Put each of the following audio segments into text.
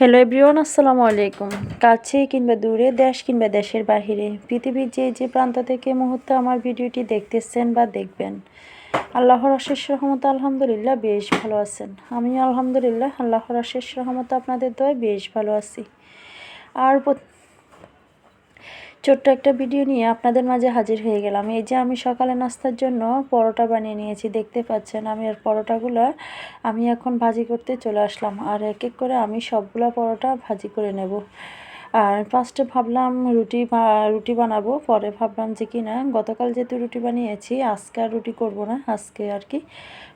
Hello everyone আসসালামু আলাইকুম। কাছে কিংবা দূরে, দেশ কিংবা দেশের বাহিরে, পৃথিবীর যে যে প্রান্ত থেকে মুহূর্তে আমার ভিডিওটি দেখতেছেন বা দেখবেন, আল্লাহর অশেষ রহমত আলহামদুলিল্লাহ বেশ ভালো আছেন। আমি আলহামদুলিল্লাহ, আল্লাহর অশেষ রহমত আপনাদের দয় বেশ ভালো আছি। আর ছোট্ট একটা ভিডিও নিয়ে আপনাদের মাঝে হাজির হয়ে গেলাম। এই যে আমি সকালে নাস্তার জন্য পরোটা বানিয়ে নিয়েছি, দেখতে পাচ্ছেন আমি আর পরোটাগুলো আমি এখন ভাজি করতে চলে আসলাম। আর এক এক করে আমি সবগুলো পরোটা ভাজি করে নেব। আর ফার্স্টে ভাবলাম রুটি রুটি বানাবো, পরে ভাবলাম যে কি না গতকাল যেহেতু রুটি বানিয়েছি, আজকে আর রুটি করব না, আজকে আর কি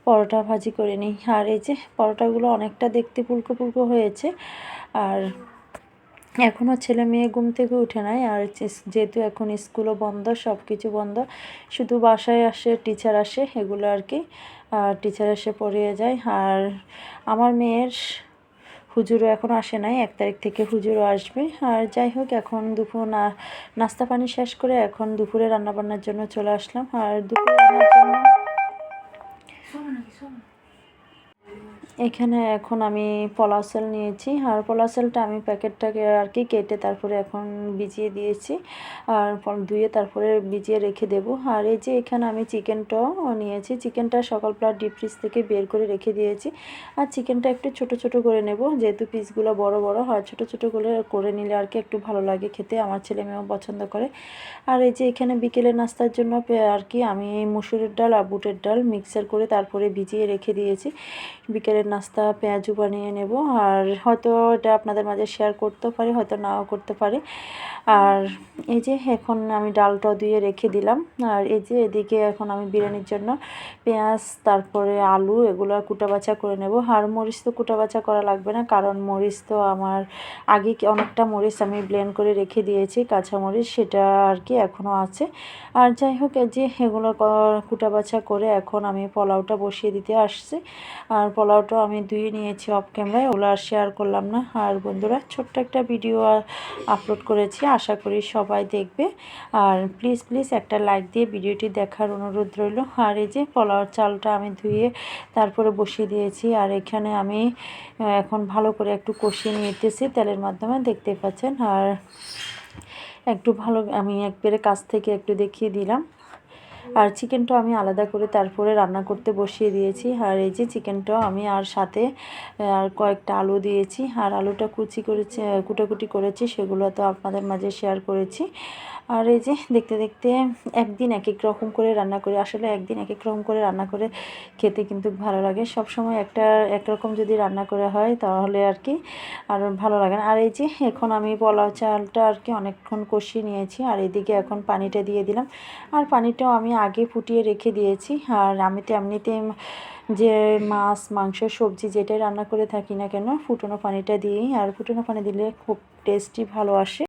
পরোটা ভাজি করে নিই। আর এই যে পরোটাগুলো অনেকটা দেখতে পুলকো পুলকো হয়েছে, আর এখনও ছেলে মেয়ে ঘুম থেকে উঠে নাই, আর যেহেতু এখন স্কুলও বন্ধ সব কিছু বন্ধ, শুধু বাসায় আসে টিচার আসে, এগুলো আর কি, আর টিচার এসে পড়িয়ে যায়, আর আমার মেয়ের হুজুরও এখন আসে নাই, এক তারিখ থেকে হুজুরও আসবে, আর যাই হোক, এখন দুপুর না, নাস্তা পানি শেষ করে এখন দুপুরে রান্নাবান্নার জন্য চলে আসলাম, আর দুপুরে রান্নার জন্য এখানে এখন আমি পলাসেল নিয়েছি। আর পলাসেলটা আমি প্যাকেটটাকে আর কি কেটে তারপরে এখন ভিজিয়ে দিয়েছি। আর ধুয়ে তারপরে ভিজিয়ে রেখে দেবো। আর এই যে এখানে আমি চিকেনটাও নিয়েছি। চিকেনটা সকালবেলা ডিপ ফ্রিজ থেকে বের করে রেখে দিয়েছি। আর চিকেনটা একটু ছোট ছোট করে নেব। যেহেতু পিসগুলো বড় বড় হয়, ছোট ছোট করে করে নিলে আর কি একটু ভালো লাগে খেতে। আমার ছেলে মেয়েও পছন্দ করে। আর এই যে এখানে বিকেলে নাস্তার জন্য আর কি আমি মুসুরের ডাল আর বুটের ডাল মিক্সার করে তারপরে ভিজিয়ে রেখে দিয়েছি। নাস্তা, পেঁয়াজু বানিয়ে নেব। আর হয়তো এটা আপনাদের মাঝে শেয়ার করতেও পারি, হয়তো নাও করতে পারি। আর এই যে এখন আমি ডালটা দিয়ে রেখে দিলাম। আর এই যে এদিকে এখন আমি বিরিয়ানির জন্য পেঁয়াজ, তারপরে আলু এগুলো কুটা বাছা করে নেব। আর মরিচ তো কুটা বাছা করা লাগবে না, কারণ মরিচ তো আমার আগে অনেকটা মরিচ আমি ব্লেন্ড করে রেখে দিয়েছি, কাঁচা মরিচ সেটা আর কি এখনও আছে। আর যাই হোক যে এগুলো কুটা বাছা করে এখন আমি পোলাওটা বসিয়ে দিতে আসছি। আর পোলাওটা আমি ধুয়ে নিয়েছি অফ ক্যামেরায় ওগুলো আর শেয়ার করলাম না। আর বন্ধুরা, ছোট্ট একটা ভিডিও আপলোড করেছি। আশা করি সবাই দেখবে। আর প্লিজ প্লিজ একটা লাইক দিয়ে ভিডিওটি দেখার অনুরোধ রইল। আর এই যে পোলাওর চালটা আমি ধুয়ে তারপরে বসিয়ে দিয়েছি। আর এখানে আমি এখন ভালো করে একটু কষিয়ে নিতেছি তেলের মাধ্যমে দেখতে পাচ্ছেন। আর একটু ভালো, আমি একবারে কাছ থেকে একটু দেখিয়ে দিলাম। আর চিকেনটাও আমি আলাদা করে তারপরে রান্না করতে বসিয়ে দিয়েছি। আর এই যে চিকেনটাও আমি আর সাথে, আর কয়েকটা আলু দিয়েছি। আর আলুটা কুচি করেছি, কুটাকুটি করেছি, সেগুলো তো আপনাদের মাঝে শেয়ার করেছি। আর এই যে দেখতে দেখতে একদিন এক এক রকম করে রান্না করি, আসলে একদিন এক এক রকম করে রান্না করে খেতে কিন্তু ভালো লাগে। সব সময় একটা একরকম যদি রান্না করে হয় তাহলে আর কি আর ভালো লাগে না। আর এই যে এখন আমি পোলাও চালটা আর কি অনেকক্ষণ কষিয়ে নিয়েছি। আর এদিকে এখন পানিটা দিয়ে দিলাম। আর পানিটাও আমি আগে ফুটিয়ে রেখে দিয়েছি। আর আমি তো এমনিতে যে মাছ, মাংস, সবজি যেটাই রান্না করে থাকি না কেন, ফুটনো পানিটা দিয়েই। আর ফুটনো পানি দিলে খুব টেস্টি ভালো আসে।